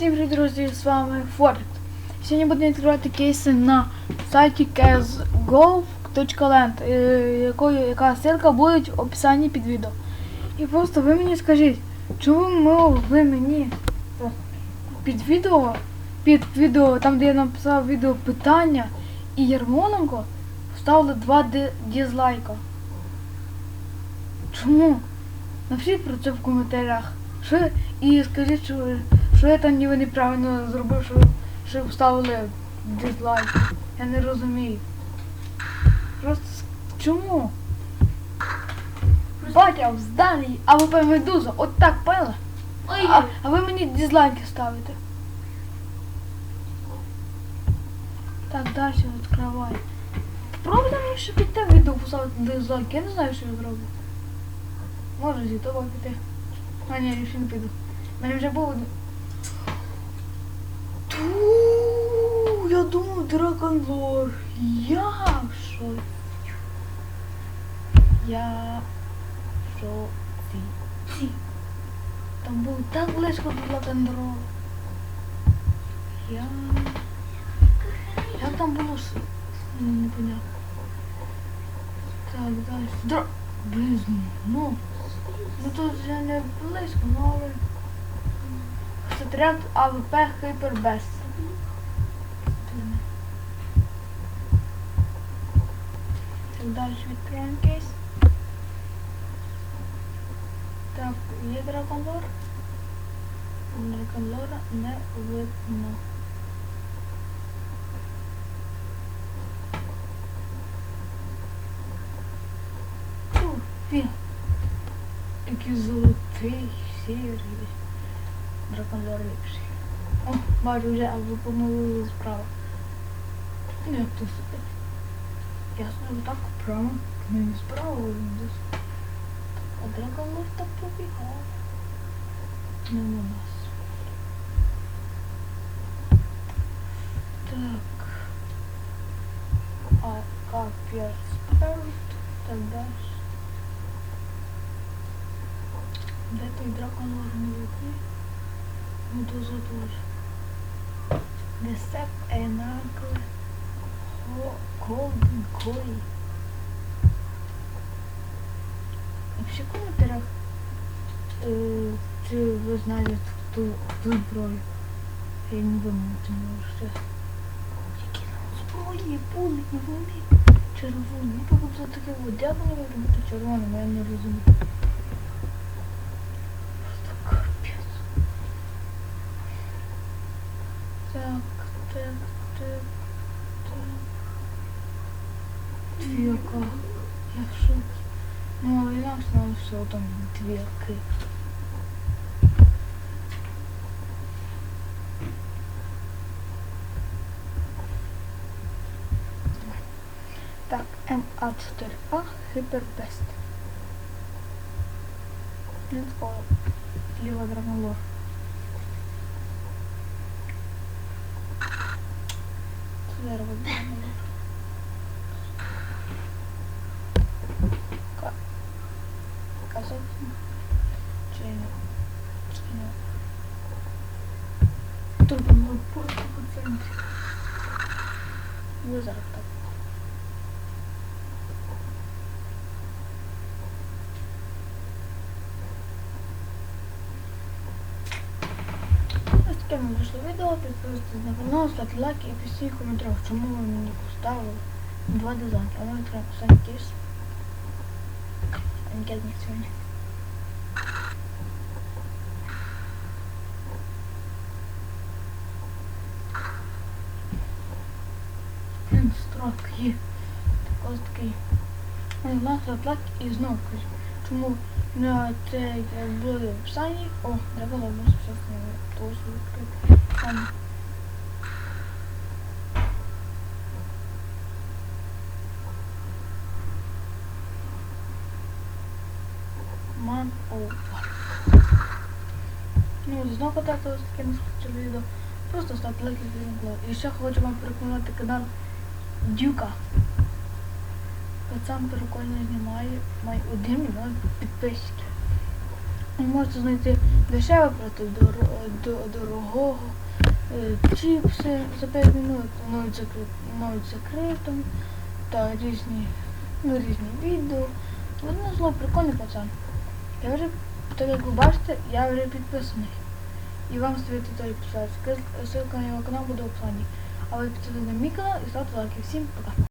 Всім привіт, друзі, з вами Форд. Сьогодні будемо відкривати кейси на сайті csgolf.land, е, яка ссылка буде в описанні під відео. І просто ви мені скажіть, чому ви мені під відео, під відео, там де я написав відео питання і Ярмоленко, вставили два ди- дизлайка. Чому? Напишіть про це в коментарях. І скажіть, що, що я там ніби неправильно зробив, що, що вставили дизлайк. Я не розумію. Просто чому? Батя в зданні, а ви медуза, от так пила. А, а ви мені дизлайки ставите. Так, далі відкривай. Пробуйте мені ще під те відео поставити дизлайк. Я не знаю, що я зроблю. Може з ютуба піти. А ні, я ще не піду. У мене вже був один. Ту, я думав Дракон Лор. Я в шоці. Я в шоці. Там було так близько до Дракон Я... Як там було? М, Непонятно. Так, далі. Дра... Блин, ну. Ну тут вже не близько, ну але... Секрет АВП Hyperbest. Так, далі відкриємо кейс. Так, є драконлор. Драконлора не видно. Фу, він. Який золотий, сірий. Драконлор ліпший. О, бачу вже, а ви помилили справа. Ну як то сюди? Ясно, ви так прямо. Мені справа він десь. А драконлор так побігав. Не на нас. Так. А капець сперт. Так далі. Де той драконлор не видно? Ну то затож. Десеп енакле. Голден кой. Напиши в коментарях, е, чи ви знаєте ту, ту зброю. Я не думаю, не все. Які там зброї були, і вони. Ну, тобто це таке от, як вони можуть бути я не розумію. Просто капець. Так, так, так, так. Двірка. Я в шокі. Ну, але інакше нам все там двірки. Так, МА4А Hyperbest. Let's go. Ліва драмолор. Дерево драмолор. Казав? Чи ні? Чи ні? Тут було просто по центрі. Ви зараз так. Вийшло відео, підписуйтесь на канал, ставте лайки і пишіть в чому ви мені поставили два дизайни. А ми треба останній кейс. Анкетник сьогодні. Він строк є. Так ось такий. Власне плак і знову. Чому на це було в описанні? О, треба було все того, що відкрити. Там. Man over. Ну, знову ось таке не відео. Просто ставте лайки і І ще хочу вам порекомендувати канал Дюка. Пацан прикольно знімає, має 1 мільйон підписчиків. Ви можете знайти Дешево проти до- дорогого. Е, Чіпси за 5 минут, навіть закрит, навіть. Та різні, ну, різні відео. Одне зло прикольний пацан. Я вже, так як бачите, я вже підписаний. І вам стоїть туди підписатися. Ссылка на його канал буде в плані. А ви підписуйтесь на мій канал і ставте лайки. Всім пока.